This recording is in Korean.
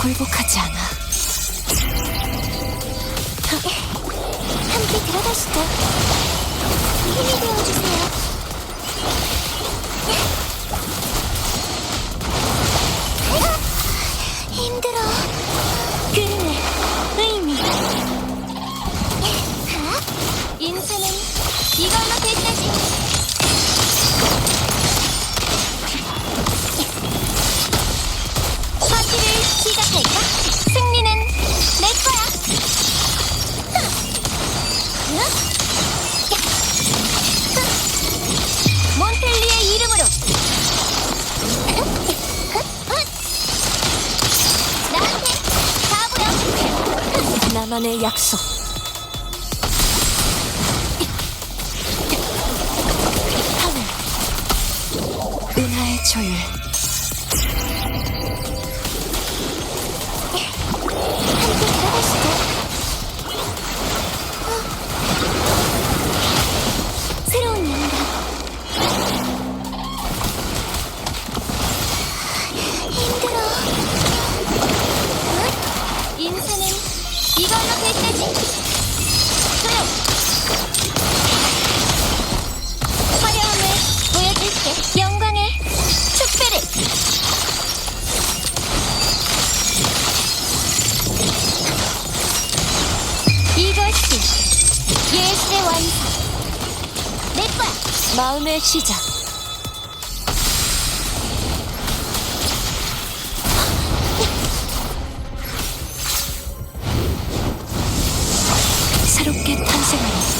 굴복하지 않아. 함께 들어가시죠. 힘이 되어주세요. 이걸 나만의 약속. 하늘. 은하의 조율. 의 완성. 내 거야. 마음의 시작. 새롭게 탄생하는